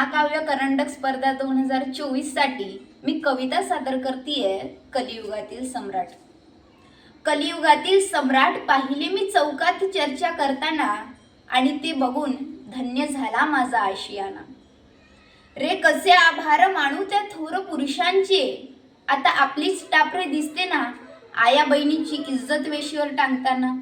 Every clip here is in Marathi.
महाकाव्य करंडक स्पर्धा दोन हजार चोवीससाठी मी कविता सादर करतीये कलियुगातील सम्राट. कलियुगातील सम्राट पाहिले मी चौकात चर्चा करताना आणि ते बघून धन्य झाला माझा आशियाना. रे कसे आभार मानू त्या थोर पुरुषांचे? आता आपलीच टापरे दिसते ना आया बहिणीची इज्जत वेशीवर टांगताना.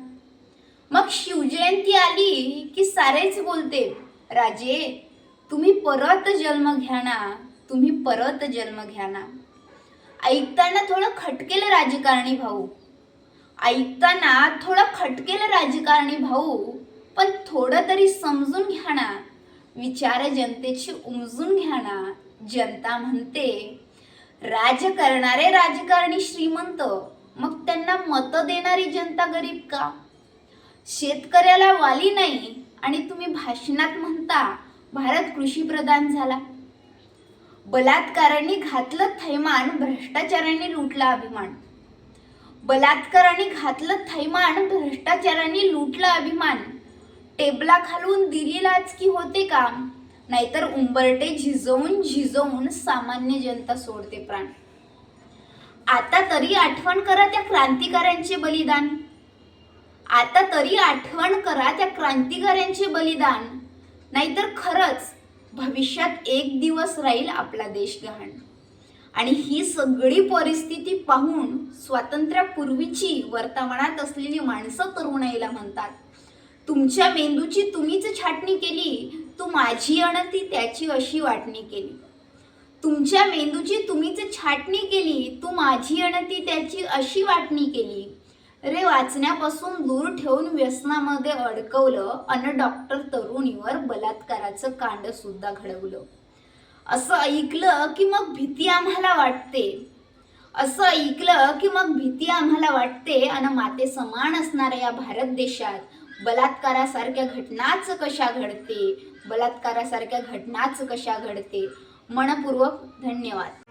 मग शिवजयंती आली की सारेच बोलते राजे तुम्ही परत जन्म घ्या ना तुम्ही परत जन्म घ्या ना. ऐकताना थोडं खटकेल राजकारणी भाऊ. ऐकताना थोडं खटकेल राजकारणी भाऊ पण थोडं तरी समजून घ्या ना. विचार जनतेची उमजून घ्या ना. जनता म्हणते राज करणारे राजकारणी श्रीमंत मग त्यांना मतं देणारी जनता गरीब का? शेतकऱ्याला वाली नाही आणि तुम्ही भाषणात म्हणता भारत कृषीप्रधान झाला. बलात्कारांनी घातलं थैमान भ्रष्टाचारांनी लुटला अभिमान. बलात्काराने घातलं थैमान भ्रष्टाचाराने लुटला अभिमान. टेबला खालून दिलेलाच की होते का नाहीतर उंबरटे झिजवून झिजवून सामान्य जनता सोडते प्राण. आता तरी आठवण करा त्या क्रांतिकाऱ्यांचे बलिदान. आता तरी आठवण करा त्या क्रांतिकाऱ्यांचे बलिदान. नाहीतर खरंच भविष्यात एक दिवस राहील आपला देश गहाण. आणि ही सगळी परिस्थिती पाहून स्वातंत्र्यापूर्वीची वर्तमानात असलेली माणसं तरुणाईला म्हणतात तुमच्या मेंदूची तुम्हीच छाटणी केली तू माझी अणती त्याची अशी वाटणी केली. तुमच्या मेंदूची तुम्हीच छाटणी केली तू माझी अणती त्याची अशी वाटणी केली. रे वाचण्यापासून दूर ठेवून व्यसनामध्ये अडकवलं अन डॉक्टर तरुणीवर बलात्काराचं कांड सुद्धा घडवलं. असं ऐकलं की मग भीती आम्हाला वाटते. असं ऐकलं की मग भीती आम्हाला वाटते आणि माते समान असणाऱ्या या भारत देशात बलात्कारासारख्या घटनाच कशा घडते? बलात्कारासारख्या घटनाच कशा घडते? मनपूर्वक धन्यवाद.